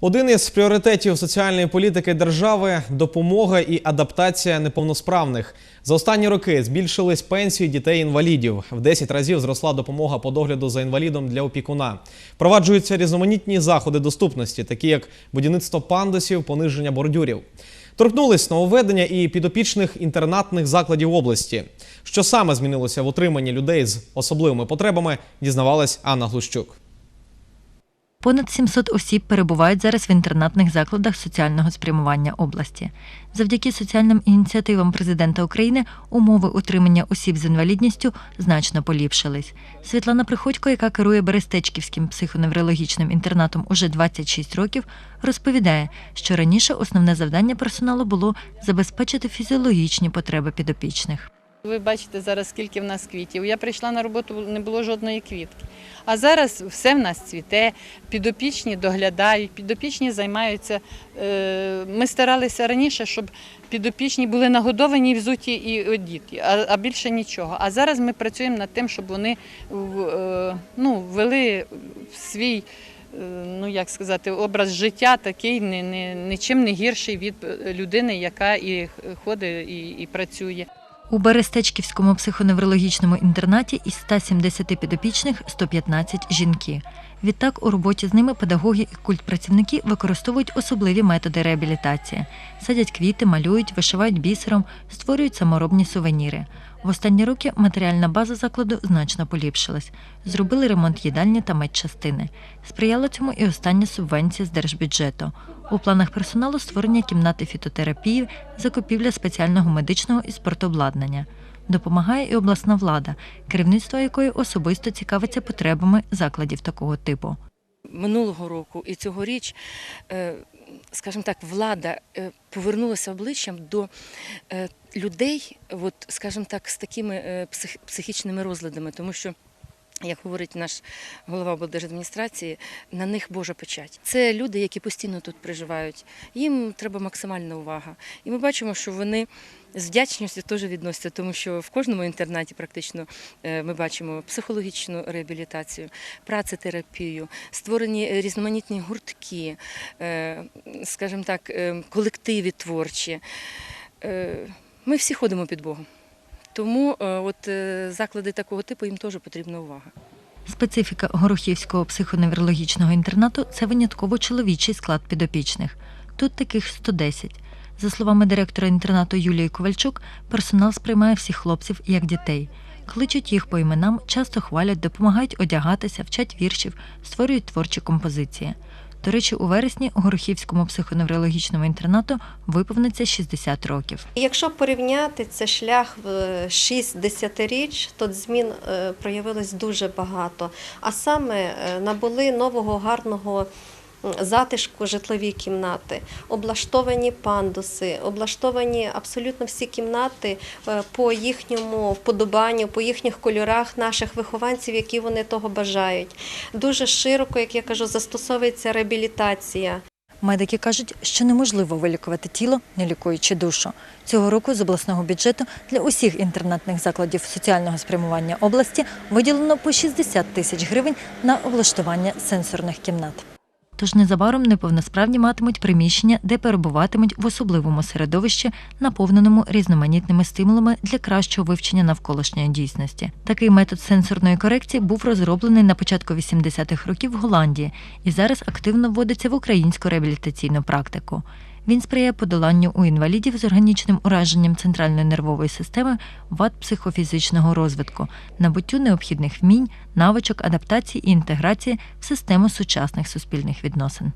Один із пріоритетів соціальної політики держави допомога і адаптація неповносправних. За останні роки збільшились пенсії дітей-інвалідів. В 10 разів зросла допомога по догляду за інвалідом для опікуна. Впроваджуються різноманітні заходи доступності, такі як будівництво пандусів, пониження бордюрів. Торкнулись нововведення і підопічних інтернатних закладів області. Що саме змінилося в утриманні людей з особливими потребами, дізнавалась Анна Глущук. Понад 700 осіб перебувають зараз в інтернатних закладах соціального спрямування області. Завдяки соціальним ініціативам президента України умови утримання осіб з інвалідністю значно поліпшились. Світлана Приходько, яка керує Берестечківським психоневрологічним інтернатом уже 26 років, розповідає, що раніше основне завдання персоналу було забезпечити фізіологічні потреби підопічних. Ви бачите зараз, скільки в нас квітів. Я прийшла на роботу, не було жодної квітки. А зараз все в нас цвіте, підопічні доглядають, підопічні займаються. Е, Ми старалися раніше, щоб підопічні були нагодовані, взуті і одіті, а, більше нічого. А зараз ми працюємо над тим, щоб вони е, ну, ввели свій. е, Ну, як сказати, образ життя такий не, не, нічим не гірший від людини, яка і ходить і, і працює. У Берестечківському психоневрологічному інтернаті із 170 підопічних 115 – жінки. Відтак у роботі з ними педагоги і культпрацівники використовують особливі методи реабілітації. Садять квіти, малюють, вишивають бісером, створюють саморобні сувеніри. В останні роки матеріальна база закладу значно поліпшилась. Зробили ремонт їдальні та медчастини. Сприяла цьому і остання субвенція з держбюджету. У планах персоналу створення кімнати фітотерапії, закупівля спеціального медичного і спортобладнання. Допомагає і обласна влада, керівництво якої особисто цікавиться потребами закладів такого типу. Минулого року і цьогоріч, е, скажімо так, влада е, повернулася обличчям до е, людей, от, скажімо так, з такими психічними розладами, тому що. Як говорить наш голова облдержадміністрації, на них Божа печать. Це люди, які постійно тут проживають. Їм треба максимальна увага. І ми бачимо, що вони з вдячністю теж відносяться, тому що в кожному інтернаті практично е, ми бачимо психологічну реабілітацію, працетерапію, створені різноманітні гуртки, е, скажімо так, е, колективи творчі. Ми всі ходимо під Богом. Тому е, от е, заклади такого типу їм теж потрібна увага. Специфіка Горохівського психоневрологічного інтернату це винятково чоловічий склад підопічних. Тут таких 110. За словами директора інтернату Юлії Ковальчук, персонал сприймає всіх хлопців як дітей. Кличуть їх по іменам, часто хвалять, допомагають одягатися, вчать віршів, створюють творчі композиції. До речі, у вересні Горохівському психоневрологічному інтернату виповниться 60 років. Якщо порівняти це шлях в 6-10 річ, то змін е, проявилось дуже багато. А саме е, набули нового гарного затишку житлові кімнати, облаштовані пандуси, облаштовані абсолютно всі кімнати е, по їхньому вподобанню, по їхніх кольорах наших вихованців, які вони того бажають. Дуже широко, як я кажу, застосовується реабілітація. Медики кажуть, що неможливо вилікувати тіло, не лікуючи душу. Цього року з обласного бюджету для усіх інтернатних закладів соціального спрямування області виділено по 60 тисяч гривень на облаштування сенсорних кімнат. Тож незабаром неповносправні матимуть приміщення, де перебуватимуть в особливому середовищі, наповненому різноманітними стимулами для кращого вивчення навколишньої дійсності. Такий метод сенсорної корекції був розроблений на початку 80-х років в Голландії і зараз активно вводиться в українську реабілітаційну практику. Він сприяє подоланню у інвалідів з органічним ураженням центральної нервової системи вад психофізичного розвитку, набуттю необхідних вмінь, навичок, адаптації і інтеграції в систему сучасних суспільних відносин.